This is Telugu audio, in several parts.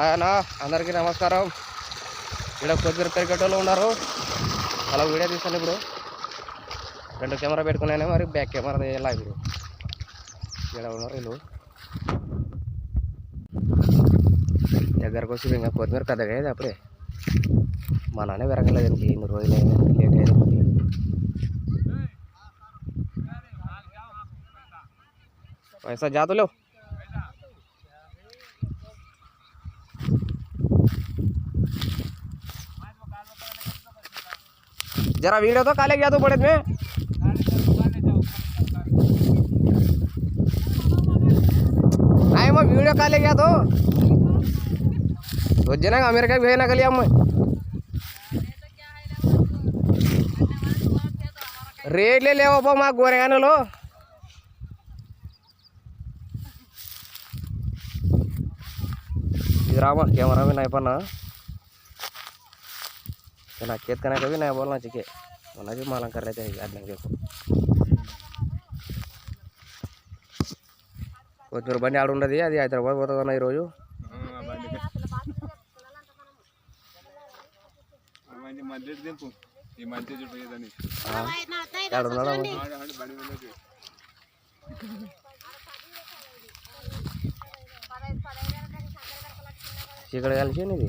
ఆయన అందరికీ నమస్కారం. ఇక్కడ కొద్దిగా పెరిగేటోళ్ళు ఉన్నారు. అలా వీడియో తీసాను ఇప్పుడు. రెండు కెమెరా పెట్టుకున్నాయి మరి బ్యాక్ కెమెరా తీయాలా ఇప్పుడు. ఇక్కడ ఉన్నారు వీళ్ళు. దగ్గరకు వచ్చి ఇంకా కొద్దిగా కథగా కదా అప్పుడే. మా నాన్న విరగలేదు ఇన్ని రోజులు లేట్ అయ్యేది పైసా జాతులేవు જરા वीडियो तो કાલે ગયા તો પડે મેં ના એમાં વીડિયો કાલે ગયા તો सोचे ना अमेरिका भी है ना कलिया, मैं। रेट ले ले वो माँ गोरे ना लो। रामा कैमरा में नहीं पना Kena kiat karena kau ini bola cik mana sih malang karena cah ada yang jago buat berbanyak alun tadi ya, dia dia terbuat buat tanah iroyo ah, ini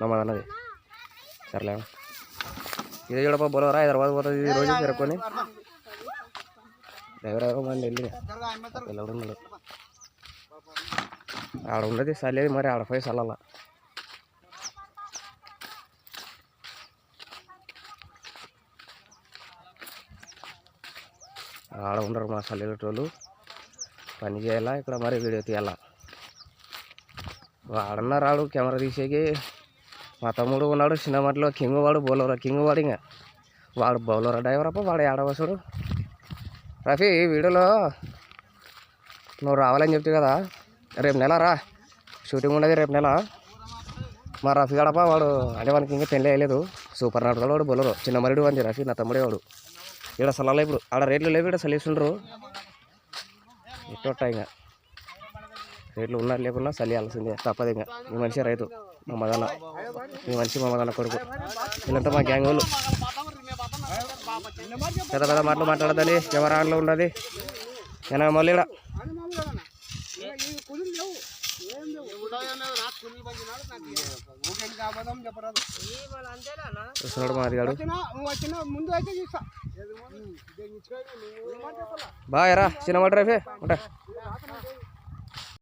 తమ్ముందే నమ్మది అన్నది. సర్లే. ఇది చూడపో బోలవరా హైదరాబాద్ పోతుంది ఇది రోజు తిరగకొని దగ్గర మంది వెళ్ళి పిల్లడు ఉన్నాడు ఆడ ఉండదు సలేదు మరి ఆడ పోయి చల్లాల ఆడ ఉండరు మా సల్లేటోళ్ళు పని చేయాలా ఇక్కడ మరి వీడియో తీయాలా? వాడన్నా రాడు కెమెరా తీసేకి. మా తమ్ముడు ఉన్నాడు చిన్నమట్లో కింగ్ వాడు బౌలర్ కింగ్ వాడు ఇంకా. వాడు బౌలర్ డ్రైవర్ అప్ప వాడు ఏడవసుడు రఫీ వీడియోలో నువ్వు రావాలని చెప్తే కదా రేపు నెల రా. షూటింగ్ ఉండేది రేపు నెల. మా రఫీ గడప వాడు అంటే వానికి ఇంకా పెళ్ళి అయ్యలేదు. సూపర్ నాటు వాడు బొలరు. చిన్న మరుడు అంది రఫీ నా తమ్ముడే వాడు. ఇక్కడ సలాలు ఇప్పుడు ఆడ రేట్లు లేవు ఇక్కడ సలీసుండ్రు ఇట్టొట్ట ఇంకా. రేట్లు ఉన్నారు లేకున్నా చలియాల్సిందే తప్పదు ఇంకా. ఈ మనిషి రైతు. మా మదన. ఈ మనిషి మా మదన కొడుకు. వీళ్ళంతా మా గ్యాంగ్ వాళ్ళు. పెద్ద పెద్ద మాటలు మాట్లాడదని కెమెరా ఉండదు. నేను మళ్ళీ ఈడ? చూస్తున్నాడు మాది గాడు. బాగా రా చిన్న మాట రేపే ఉంటా.